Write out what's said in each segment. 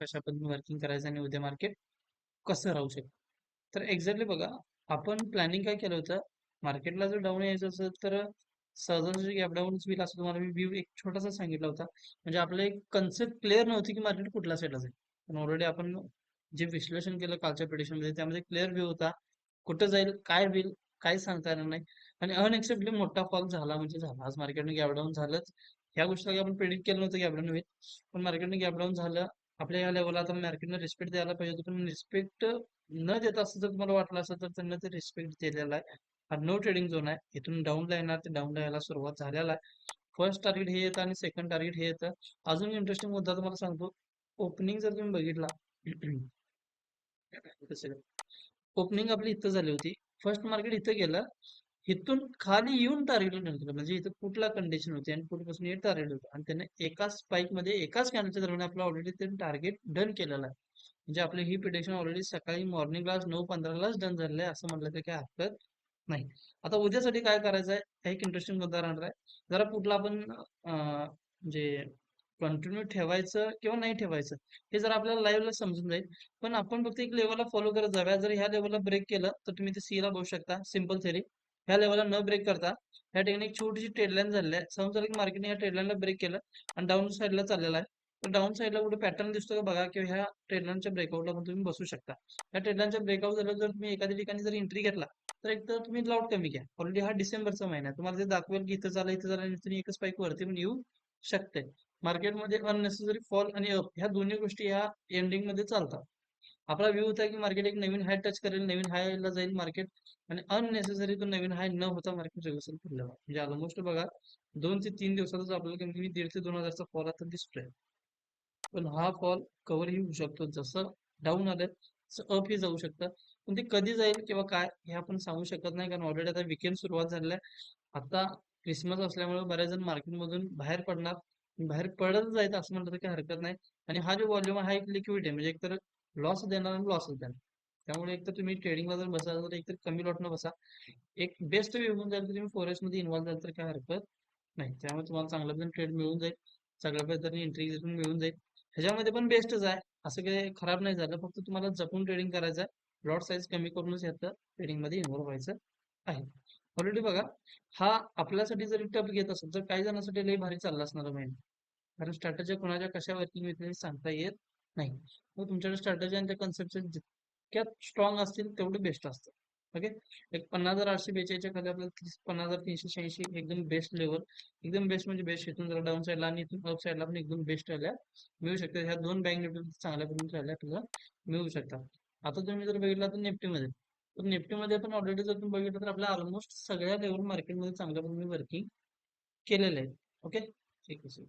कशा पद्धतीने वर्किंग करायचं आणि उद्या मार्केट कसं राहू शकतं? तर एक्झॅक्टली बघा आपण प्लॅनिंग काय केलं होतं? मार्केटला जर डाऊन यायचं असेल तर सहजासहजी गॅप डाऊन बिल असं तुम्हाला मी व्ह्यू एक छोटासा सांगितला होता. म्हणजे आपलं एक कन्सेप्ट क्लिअर नव्हती की मार्केट कुठल्या साईडला जाईल. पण ऑलरेडी आपण जे विश्लेषण केलं कालच्या पिटिशनमध्ये त्यामध्ये क्लिअर व्ह्यू होता. कुठं जाईल काय होईल काय सांगता येणार नाही. आणि अनएक्सेप्टली मोठा फॉल झाला म्हणजे झाला. आज मार्केटने गॅप डाऊन झालंच. ह्या गोष्टीला आपण प्रेडिक्ट केलं नव्हतं गॅप डाऊन होईल. पण मार्केटने गॅप डाऊन झालं. आपल्या या लेवलला आता मार्केटने रिस्पेक्ट द्यायला पाहिजे होतं. पण रिस्पेक्ट न देता असं जर तुम्हाला वाटलं असेल तर त्यांना ते रिस्पेक्ट दिलेला आहे. हा नो ट्रेडिंग झोन आहे. इथून डाऊनला येणार ते डाऊनला यायला सुरुवात झालेला आहे. फर्स्ट टार्गेट हे येतं आणि सेकंड टार्गेट हे येतं. अजून इंटरेस्टिंग मुद्दा तुम्हाला सांगतो. ओपनिंग जर तुम्ही बघितला ओपनिंग आपली इथं झाली होती. फर्स्ट मार्केट इथं गेलं. इथून खाली येऊन टार्गेट डन म्हणजे इथं कुठला कंडिशन होती आणि कुठपासून हे टार्गेट होतं? आणि त्यांना एकाच स्पाईकमध्ये एकाच कॅनलच्या दरम्यान आपलं ऑलरेडी त्यांनी टार्गेट डन केलेलं आहे. म्हणजे आपली ही प्रिडिक्शन ऑलरेडी सकाळी मॉर्निंगला नऊ पंधरालाच डन झालेलं आहे असं म्हटलं तर काही हरकत नाही. आता उद्यासाठी काय करायचं आहे? एक इंटरेस्टिंग मुद्दा राहणार आहे. जरा कुठला आपण म्हणजे कंटिन्यू ठेवायचं किंवा नाही ठेवायचं हे जर आपल्याला लाईव्हला समजून जाईल. पण आपण फक्त एक लेवलला फॉलो करत जाऊया. जर ह्या लेवलला ब्रेक केलं तर तुम्ही ते सी ला बघू शकता. सिंपल थेरी ह्या लेवलला न ब्रेक करता ह्या ठिकाणी एक छोटीशी ट्रेडलाईन झालेली आहे. समजा की मार्केटने ह्या ट्रेडलाईनला ब्रेक केलं आणि डाऊन साईडला चाललेला आहे. तर डाऊन साईडला कुठे पॅटर्न दिसतो का बघा किंवा ह्या ट्रेडलाईनच्या ब्रेकआउटला पण तुम्ही बसू शकता. ह्या ट्रेडलाईनच्या ब्रेकआउट झाला जर तुम्ही एखाद्या ठिकाणी जर एंट्री घेतला तर एक तर तुम्ही लॉट कमी घ्या. ऑलरेडी हा डिसेंबरचा महिना आहे. तुम्हाला ते दाखवेल की इथं झालं इथं झालं आणि तुम्ही एकच पाईक वरती पण येऊ शकते. मार्केटमध्ये अननेसेसरी फॉल आणि अप ह्या दोन्ही गोष्टी ह्या एंडिंगमध्ये चालतात. आपला व्ह्यू होता की मार्केट एक नवीन हाय टच करेल नवीन हाय ला जाईल मार्केट आणि अननेसेसरी तो नवीन हाय न होता मार्केट रिव्हर्सल फिरलेला म्हणजे ऑलमोस्ट बघा दोन ते तीन दिवसातच आपल्याला कमी कमी दीड ते दोन हजारचा फॉल आता दिसतोय. पण हा फॉल कव्हर ही होऊ शकतो. जसं डाऊन आलं तसं अप ही जाऊ शकतं. पण ते कधी जाईल किंवा काय हे आपण सांगू शकत नाही. कारण ऑलरेडी आता विकेंड सुरुवात झालेला आहे. आता क्रिसमस असल्यामुळे बऱ्याच जण मार्केटमधून बाहेर पडणार. बाहेर पडत जायचं असं म्हणलं तर काही हरकत नाही. आणि हा जो व्हॉल्यूम आहे हा एक लिक्विड आहे. म्हणजे एकतर लॉस देणार आणि लॉसच देणार. त्यामुळे एकतर तुम्ही ट्रेडिंगला जर बसाल तर एकतर कमी लॉटनं बसा. एक बेस्ट वे होऊन जाईल तर तुम्ही फॉरेस्टमध्ये इन्व्हॉल्व्ह झाल तर काय हरकत नाही. त्यामुळे तुम्हाला चांगल्या पण ट्रेड मिळून जाईल चांगल्या पद्धतीने एंट्री मिळून जाईल. ह्याच्यामध्ये पण बेस्टच आहे. असं काही खराब नाही झालं. फक्त तुम्हाला जपून ट्रेडिंग करायचं आहे. लॉट साईज कमी करूनच यात ट्रेडिंगमध्ये इन्व्हॉल्व व्हायचं आहे. ऑलरेडी बघा हा आपल्यासाठी जरी टप घेत असेल तर काही जणांसाठी लई भारी चालला असणार महिना. कारण स्ट्रॅटेजी कोणाच्या कशा वर्किंग सांगता येत. नाही. मग तुमच्याकडे स्ट्रॅटजी आणि त्या कन्सेप्ट जितक्या स्ट्रॉंग असतील तेवढे बेस्ट असतं ओके एक पन्नास हजार आठशे बेचाळीसच्या खाली आपल्याला तीस पन्नास हजार तीनशे शहाऐंशी एकदम बेस्ट लेवल एकदम बेस्ट म्हणजे बेस्ट इथून जरा डाऊन साईडला आणि इथून अप साईडला पण एकदम बेस्ट राहिल्या मिळू शकतात ह्या दोन बँक निफ्टी चांगल्या पद्धतीने राहिल्या आपल्याला मिळू शकतात. आता तुम्ही जर बघितला तर निफ्टीमध्ये तर निफ्टीमध्ये पण ऑलरेडी जर तुम्ही बघितलं तर आपल्या ऑलमोस्ट सगळ्या लेवल मार्केटमध्ये चांगल्या पद्धतीने वर्किंग केलेलं आहे. ओके ठीक आहे.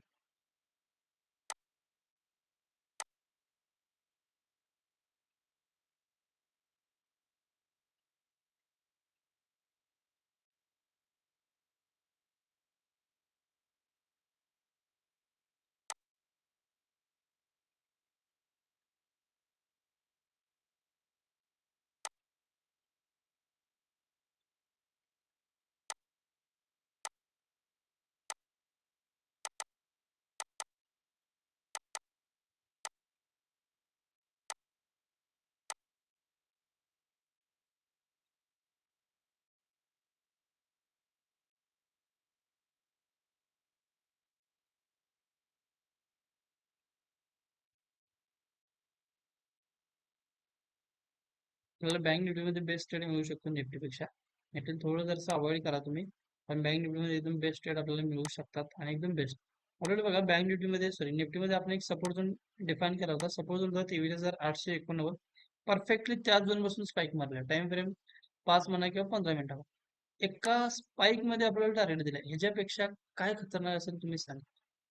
आपल्याला बँक निफ्टीमध्ये बेस्ट ट्रेड मिळू शकतो निफ्टीपेक्षा. निफ्टी थोडं जरसं अवॉइड करा तुम्ही पण बँक निफ्टीमध्ये एकदम बेस्ट ट्रेड आपल्याला मिळू शकतात आणि एकदम बेस्ट ऑलरेडी बघा बँक निफ्टीमध्ये सॉरी निफ्टीमध्ये आपण एक सपोर्ट झोन डिफाईन केला होता. सपोर्ट झोन होता तेवीस हजार आठशे एकोणनव्वद परफेक्टली त्याच झोन बसून स्पाईक मारला टाइम फ्रेम पाच म्हणा किंवा पंधरा मिनिटावर. एका स्पाईकमध्ये आपल्याला टार्गेट दिलाय. ह्याच्यापेक्षा काय खतरनाक असेल तुम्ही सांगा.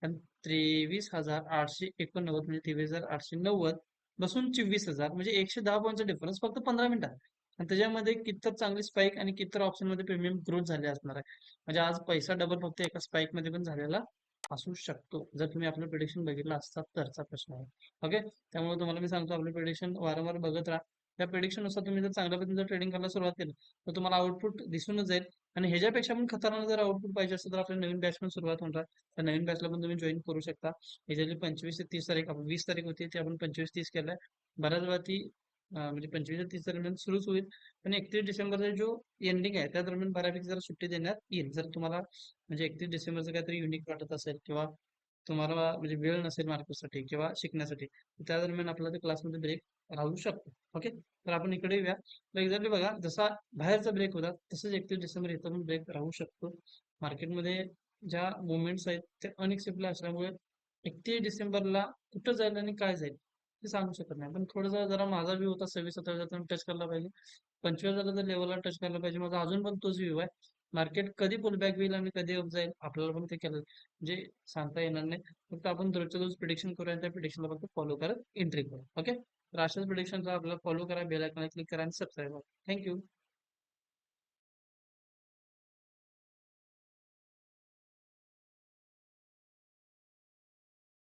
कारण तेवीस हजार आठशे एकोणनव्वद म्हणजे तेवीस हजार आठशे नव्वद बसून चोवीस हजार म्हणजे एकशे दहा पॉईंटचा डिफरन्स फक्त पंधरा मिनिटात. आणि त्याच्यामध्ये कितर चांगली स्पाईक आणि कितर ऑप्शनमध्ये प्रीमियम ग्रोथ झाले असणार आहे. म्हणजे आज पैसा डबल फक्त एका स्पाईकमध्ये पण झालेला असू शकतो. जर तुम्ही आपलं प्रिडिक्शन बघितलं असतात तरचा प्रश्न आहे. ओके त्यामुळे तुम्हाला मी सांगतो आपलं प्रिडिक्शन वारंवार बघत राहा. त्या prediction तुम्ही जर चांगल्या पद्धतीने ट्रेडिंग करायला सुरुवात केली तर तुम्हाला आउटपुट दिसूनच जाईल. आणि ह्याच्यापेक्षा पण खतरनाक जर आउटपुट पाहिजे असेल तर आपल्या नवीन बॅच पण सुरुवात होणार. तर नवीन बॅचला पण तुम्ही जॉईन करू शकता. ह्याच्यातली पंचवीस ते तीस तारीख आपण वीस तारीख होती ती आपण पंचवीस तीस केलाय. बऱ्याच वेळा ती म्हणजे पंचवीस ते तीस दरम्यान सुरूच होईल. पण एकतीस डिसेंबरचा जो एंडिंग आहे त्या दरम्यान बऱ्यापैकी जरा सुट्टी देण्यात येईल. जर तुम्हाला म्हणजे एकतीस डिसेंबरचं काहीतरी युनिक वाटत असेल किंवा तुम्हाला म्हणजे वेळ नसेल मार्केटसाठी किंवा शिकण्यासाठी त्या दरम्यान आपल्याला ते क्लासमध्ये ब्रेक राहू शकतो. ओके तर आपण इकडे येऊया. तर एक्झॅक्टली बघा जसा बाहेरचा ब्रेक होता तसंच एकतीस डिसेंबर इथं पण ब्रेक राहू शकतो. मार्केटमध्ये ज्या मुवमेंट्स आहेत ते अनएक्सेप्टेबल असल्यामुळे एकतीस डिसेंबरला कुठं जाईल आणि काय जाईल ते सांगू शकत नाही. पण थोडंसं जरा माझा व्ह्यू होता सव्वीस सत्तावीस हजार टच करायला पाहिजे. पंचवीस हजार लेवलला टच करायला पाहिजे माझा अजून पण तोच व्ह्यू आहे. मार्केट कधी पुल बॅक होईल आणि कधी अप जाईल आपल्याला पण ते केलं म्हणजे सांगता येणार नाही फक्त आपण दररोजच्या रोज प्रिडिक्शन करू आणि त्या प्रिडिक्शनला फक्त फॉलो करत एंट्री करू ओके तर अशाच प्रिडिक्शनचा आपल्याला फॉलो करा बेल आयकॉन क्लिक करा आणि सबस्क्राईब करा. थँक्यू